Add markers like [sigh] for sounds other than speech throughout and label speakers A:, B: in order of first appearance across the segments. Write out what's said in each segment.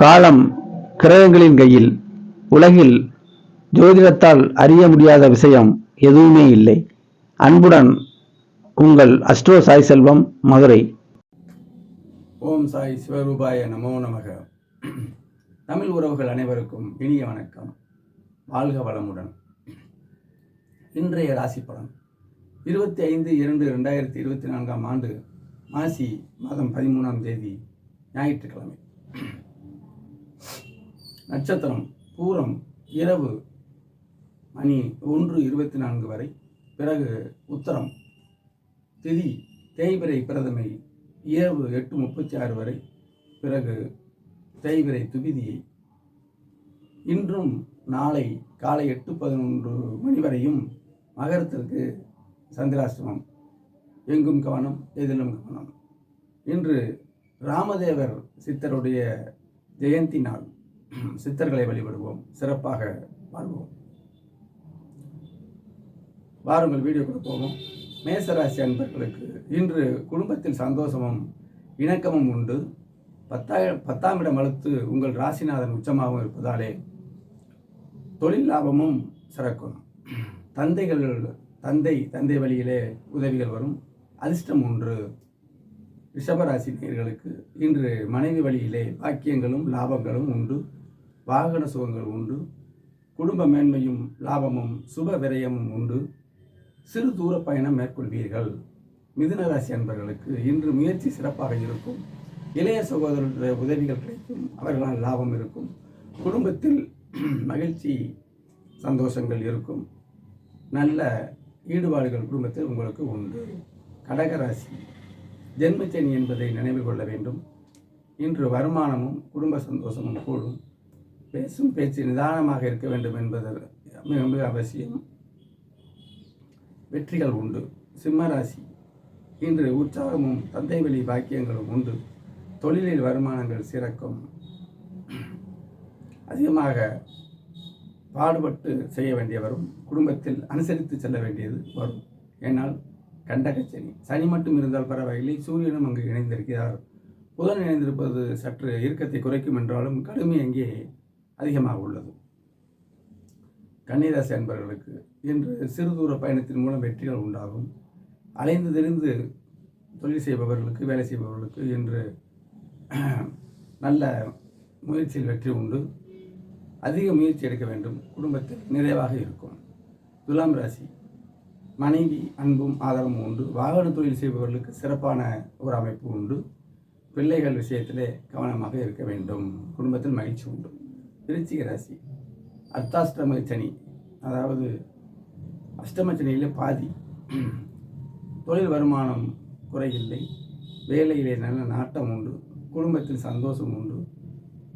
A: காலம் கிரகங்களின் கையில் உலகில் ஜோதிடத்தால் அறிய முடியாத விஷயம் எதுவுமே இல்லை. அன்புடன் உங்கள் அஸ்ட்ரோ சாய் செல்வம் மதுரை.
B: ஓம் சாய் சிவரூபாய நமோ நமக. தமிழ் உறவுகள் அனைவருக்கும் இனிய வணக்கம். வாழ்க வளமுடன். இன்றைய ராசி பலன். இருபத்தி ஐந்து இரண்டு ரெண்டாயிரத்தி இருபத்தி நான்காம் ஆண்டு மாசி மாதம் பதிமூணாம் தேதி ஞாயிற்றுக்கிழமை. நட்சத்திரம் பூரம் இரவு மணி ஒன்று இருபத்தி நான்கு வரை. பிறகு உத்தரம் திதி தேய்பிரை பிரதமை இரவு எட்டு முப்பத்தி ஆறு வரை. பிறகு தேய்பிரை துபிதியை இன்றும் நாளை காலை எட்டு பதினொன்று மணி வரையும் மகரத்திற்கு சந்திராசிரமம் எங்கும் கவனம் எதிலும் கவனம். இன்று ராமதேவர் சித்தருடைய ஜெயந்தி நாள். [clears throat] சித்தர்களை வழிபடுவோம் சிறப்பாக வாழ்வோம். வாருங்கள் வீடியோக்குள்ள போவோம். மேசராசி அன்பர்களுக்கு இன்று குடும்பத்தில் சந்தோஷமும் இணக்கமும் உண்டு. பத்தாய பத்தாம் இடம் வளர்த்து உங்கள் ராசிநாதன் உச்சமாகவும் இருப்பதாலே தொழில் லாபமும் சிறக்கும். தந்தைகள் தந்தை தந்தை வழியிலே உதவிகள் வரும். அதிர்ஷ்டம் ஒன்று ரிஷபராசி நேயர்களுக்கு இன்று மனைவி வழியிலே பாக்கியங்களும் லாபங்களும் உண்டு. வாகன சுகங்கள் உண்டு. குடும்ப மேன்மையும் லாபமும் சுப விரயமும் உண்டு. சிறு தூர பயணம் மேற்கொள்வீர்கள். மிதுன ராசி அன்பர்களுக்கு இன்று முயற்சி சிறப்பாக இருக்கும். இளைய சகோதரருடைய உதவிகள் கிடைக்கும். அவர்களால் லாபம் இருக்கும். குடும்பத்தில் [clears throat] மகிழ்ச்சி சந்தோஷங்கள் இருக்கும். நல்ல ஈடுபாடுகள் குடும்பத்தில் உங்களுக்கு உண்டு. கடகராசி. ஜென்மச்சனி என்பதை நினைவு கொள்ள வேண்டும். இன்று வருமானமும் குடும்ப சந்தோஷமும் கூடும். பேசும் பேச்சு நிதானமாக இருக்க வேண்டும் என்பது மிக மிக அவசியம். வெற்றிகள் உண்டு. சிம்மராசி இன்று உற்சாகமும் தந்தை வழி பாக்கியங்களும் உண்டு. தொழிலில் வருமானங்கள் சிறக்கும். அதிகமாக பாடுபட்டு செய்ய வேண்டிய வரும். குடும்பத்தில் அனுசரித்து செல்ல வேண்டியது வரும். ஏனால் கண்டகச்சனி சனி. மட்டும் இருந்தால் பரவாயில்லை. சூரியனும் அங்கு இணைந்திருக்கிறார். புதன் இணைந்திருப்பது சற்று இறுக்கத்தை குறைக்கும் என்றாலும் கடுமை அங்கே அதிகமாக உள்ளது. கன்னிராசி அன்பர்களுக்கு இன்று சிறு தூர பயணத்தின் மூலம் வெற்றிகள் உண்டாகும். அலைந்து தெரிந்து தொழில் செய்பவர்களுக்கு வேலை செய்பவர்களுக்கு இன்று நல்ல முயற்சியில் வெற்றி உண்டு. அதிக முயற்சி எடுக்க வேண்டும். குடும்பத்தில் நிறைவாக இருக்கும். துலாம் ராசி மனைவி அன்பும் ஆதரவும் உண்டு. வாகன தொழில் செய்பவர்களுக்கு சிறப்பான ஒரு அமைப்பு உண்டு. பிள்ளைகள் விஷயத்திலே கவனமாக இருக்க வேண்டும். குடும்பத்தில் மகிழ்ச்சி உண்டு. விருச்சிக ராசி. அர்த்தாஷ்டம சனி. அதாவது அஷ்டம சனியிலே பாதி. தொழில் வருமானம் குறையில்லை. வேலையிலே நல்ல நாட்டம் உண்டு. குடும்பத்தில் சந்தோஷம் உண்டு.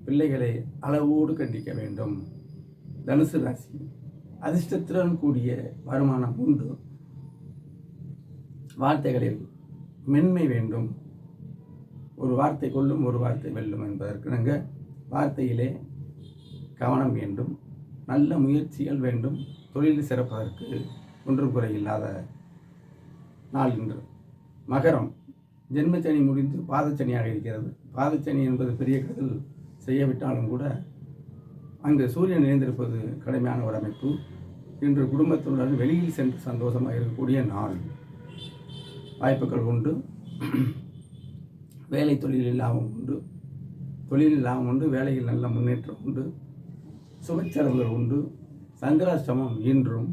B: பிள்ளைகளை அளவோடு கண்டிக்க வேண்டும். தனுசு ராசி. அதிர்ஷ்டத்துடன் கூடிய வருமானம் உண்டு. வார்த்தைகளில் மென்மை வேண்டும். ஒரு வார்த்தை கொள்ளும் ஒரு வார்த்தை வெல்லும் என்பதற்கு நாங்கள் வார்த்தையிலே கவனம் வேண்டும் நல்ல முயற்சிகள் வேண்டும் தொழில் சிறப்பதற்கு ஒன்று குறை இல்லாத நாள் இன்று. மகரம். ஜென்மச்சனி முடிந்து பாதச்சனியாக இருக்கிறது. பாதச்சனி என்பது பெரிய கடல் செய்யவிட்டாலும் கூட அங்கு சூரியன் இணைந்திருப்பது கடுமையான ஒரு அமைப்பு இன்று குடும்பத்துடன் வெளியில் சென்று சந்தோஷமாக இருக்கக்கூடிய நாள். வாய்ப்புகள் உண்டு. வேலை தொழில் இல்லாமல் உண்டு. தொழில் இல்லாமல் உண்டு. வேலையில் நல்ல முன்னேற்றம் உண்டு. சுபச்சரவுகள் உண்டு. சங்கராஷ்டமம் இன்றும்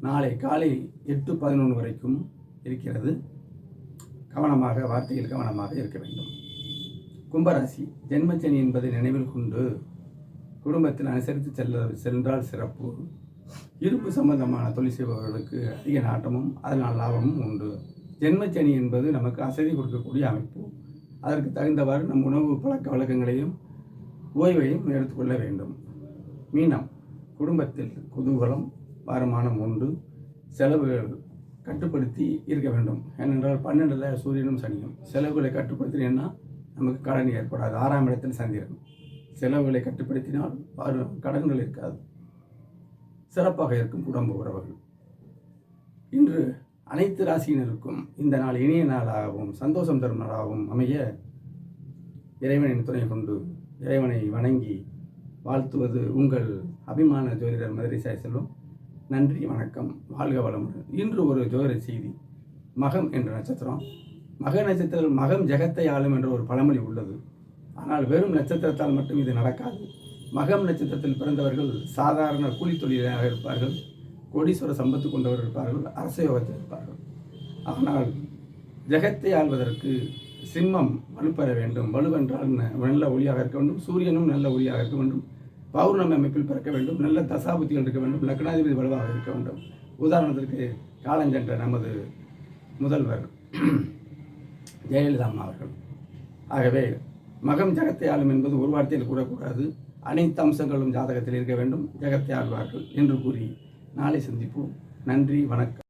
B: நாளை காலை எட்டு பதினொன்று வரைக்கும் இருக்கிறது. கவனமாக வார்த்தையில் கவனமாக இருக்க வேண்டும். கும்பராசி ஜென்மச்சனி என்பதை நினைவில் கொண்டு குடும்பத்தில் அனுசரித்து செல்ல சென்றால் சிறப்பு. இருப்பு சம்பந்தமான தொழில் செய்பவர்களுக்கு அதிக நாட்டமும் அதனால் லாபமும் உண்டு. ஜென்மச்சனி என்பது நமக்கு அசதி கொடுக்கக்கூடிய அமைப்பு. அதற்கு தகுந்தவாறு நம் உணவு பழக்க வழக்கங்களையும் ஓய்வையும் எடுத்துக்கொள்ள வேண்டும். மீனம் குடும்பத்தில் குதூகலம் வருமானம் உண்டு. செலவுகள் கட்டுப்படுத்தி இருக்க வேண்டும். ஏனென்றால் பன்னெண்டில் சூரியனும் சனியும். செலவுகளை கட்டுப்படுத்தினேன்னா நமக்கு கடன் ஏற்படாது. ஆறாம் இடத்தில் சந்திரன். செலவுகளை கட்டுப்படுத்தினால் வரு- கடன்கள் இருக்காது. சிறப்பாக இருக்கும் குடும்ப உறவுகள். இன்று அனைத்து ராசியினருக்கும் இந்த நாள் இனிய நாளாகவும் சந்தோஷம் தரும் நாளாகவும் அமைய இறைவனின் துணை கொண்டு இறைவனை வணங்கி வாழ்த்துவது உங்கள் அபிமான ஜோதிடர் மதுரை சாய் செல்வம். நன்றி வணக்கம் வாழ்க வளமுடன். இன்று ஒரு ஜோதிட செய்தி. மகம் என்ற நட்சத்திரம். மக நட்சத்திரம் மகம் ஜெகத்தை ஆளும் என்ற ஒரு பழமொழி உள்ளது. ஆனால் வெறும் நட்சத்திரத்தால் மட்டும் இது நடக்காது. மகம் நட்சத்திரத்தில் பிறந்தவர்கள் சாதாரண கூலி தொழிலாக இருப்பார்கள். கோடீஸ்வர சம்பத்து கொண்டவர் இருப்பார்கள். அரச யோகத்தில் இருப்பார்கள். ஆனால் ஜெகத்தை ஆள்வதற்கு சிம்மம் வலுப்பெற வேண்டும். வலுவென்றால் நல்ல ஒளியாக இருக்க வேண்டும். சூரியனும் நல்ல ஒளியாக இருக்க வேண்டும். பௌர்ணமி அமைப்பில் பிறக்க வேண்டும் நல்ல தசாபுத்திகள் இருக்க வேண்டும் லக்னாதிபதி வலுவாக இருக்க வேண்டும். உதாரணத்திற்கு காலஞ்சென்ற நமது முதல்வர் ஜெயலலிதா அம்மா அவர்கள். ஆகவே மகம் ஜெகத்தை ஆளும் என்பது ஒரு வார்த்தையில் கூறக்கூடாது. அனைத்து அம்சங்களும் ஜாதகத்தில் இருக்க வேண்டும். ஜெகத்தை ஆழ்வார்கள் என்று கூறி நாளை சந்திப்போம். நன்றி வணக்கம்.